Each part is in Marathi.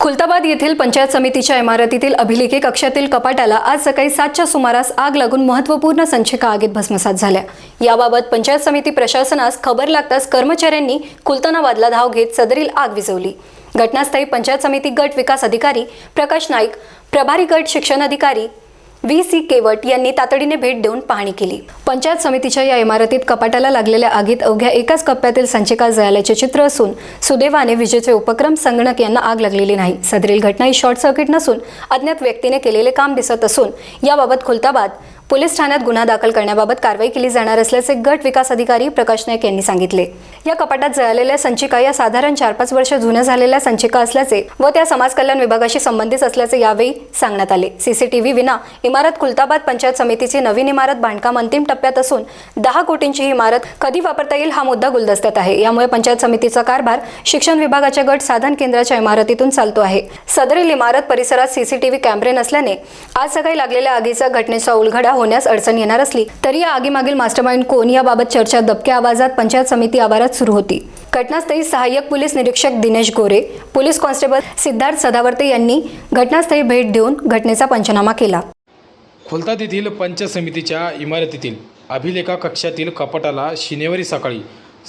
खुलताबाद येथील पंचायत समितीच्या इमारतीतील अभिलेखे कक्षातील कपाटाला आज सकाळी सातच्या सुमारास आग लागून महत्त्वपूर्ण संचिका आगीत भस्मसात झाल्या. याबाबत पंचायत समिती प्रशासनास खबर लागताच कर्मचाऱ्यांनी खुलतानाबादला धाव घेत सदरील आग विझवली. घटनास्थळी पंचायत समिती गट विकास अधिकारी प्रकाश नाईक प्रभारी गट शिक्षण अधिकारी व्ही सी केवट यांनी तातडीने भेट देऊन पाहणी केली. पंचायत समितीच्या या इमारतीत कपाटाला लागलेल्या आगीत अवघ्या एकाच कप्प्यातील संचिका जळाल्याचे चित्र असून सुदैवाने विजेचे उपक्रम संगणक यांना आग लागलेली नाही. सदरील घटना ही शॉर्ट सर्किट नसून अज्ञात व्यक्तीने केलेले काम दिसत असून याबाबत खुलताबाद पोलीस ठाण्यात गुन्हा दाखल करण्याबाबत कारवाई केली जाणार असल्याचे गट विकास अधिकारी प्रकाश नाईक यांनी सांगितले. या कपाटात जळालेल्या संचिका या साधारण चार पाच वर्ष जुन्या झालेल्या संचिका असल्याचे व त्या समाज कल्याण विभागाशी संबंधित असल्याचे यावेळी सांगण्यात आले. सीसीटीव्ही विना इमारत खुलताबाद पंचायत समितीची नवीन इमारत बांधकाम अंतिम टप्प्यात असून दहा कोटींची ही इमारत कधी वापरता येईल हा मुद्दा गुलदस्त्यात आहे. यामुळे पंचायत समितीचा कारभार शिक्षण विभागाच्या गट साधन केंद्राच्या इमारतीतून चालतो आहे. सदरील इमारत परिसरात सीसीटीव्ही कॅमेरे नसल्याने आज सकाळी लागलेल्या आगीचा घटनेचा उलघडा होण्यास अडचण येणार असली तरी या आगीमागील मास्टरमाइंड कोण याबाबत चर्चा दबक्या आवाजात पंचायत समिती आवारात सुरू होती. घटनास्थळी सहाय्यक पोलीस निरीक्षक दिनेश गोरे पोलीस कॉन्स्टेबल सिद्धार्थ सदावर्ते यांनी घटनास्थळी भेट देऊन घटनेचा पंचनामा केला. खुलतात येथील पंचायत समितीच्या इमारतीतील अभिलेखा कक्षातील कपाटाला शनिवारी सकाळी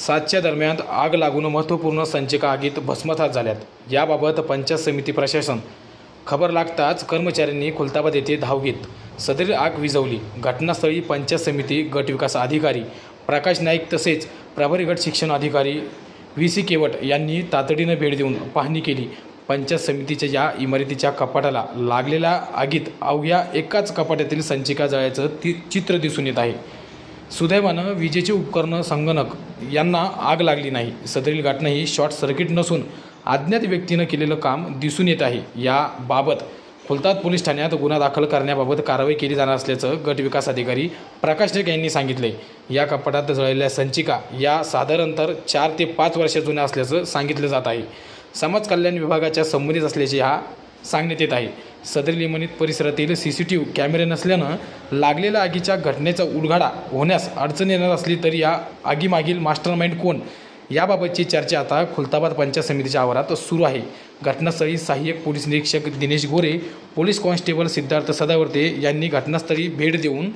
सातच्या दरम्यान आग लागून महत्त्वपूर्ण संचिका आगीत भस्मसात झाल्यात. याबाबत पंचायत समिती प्रशासन खबर लागताच कर्मचाऱ्यांनी खुलताबाद येथे धाव घेत सदरील आग विझवली. घटनास्थळी पंचायत समिती गट विकास अधिकारी प्रकाश नाईक तसेच प्रभारी गट शिक्षण अधिकारी व्ही सी केवट यांनी तातडीनं भेट देऊन पाहणी केली. पंचायत समितीच्या या इमारतीच्या कपाटाला लागलेल्या आगीत अवघ्या एकाच कपाटातील संचिका जळायचं ती चित्र दिसून येत आहे. सुदैवानं विजेचे उपकरणं संगणक यांना आग लागली नाही. सदरील घटना ही शॉर्ट सर्किट नसून अज्ञात व्यक्तीनं केलेलं काम दिसून येत आहे. याबाबत फुलतात पोलीस ठाण्यात गुन्हा दाखल करण्याबाबत कारवाई केली जाणार असल्याचं गट विकास अधिकारी प्रकाश नाईक यांनी सांगितले या कपाटात जळलेल्या संचिका या साधारणतर चार ते पाच वर्ष जुन्या असल्याचं सांगितलं जात आहे. समाज कल्याण विभागाच्या संबंधित असल्याचे हा सांगण्यात येत आहे. सदरील इमारत परिसरातील सी सी टी व्ही कॅमेरे नसल्यानं लागलेल्या आगीच्या घटनेचा उलगाडा होण्यास अडचण येणार असली तरी या आगीमागील मास्टरमाइंड कोण? याबाबतची चर्चा आता खुलताबाद पंचायत समितीच्या आवारात सुरू आहे. घटनास्थळी सहाय्यक पोलीस निरीक्षक दिनेश गोरे पोलीस कॉन्स्टेबल सिद्धार्थ सदावर्ते यांनी घटनास्थळी भेट देऊन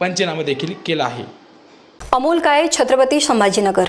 पंचनामा देखील केला आहे. अमोल काळे छत्रपती संभाजीनगर.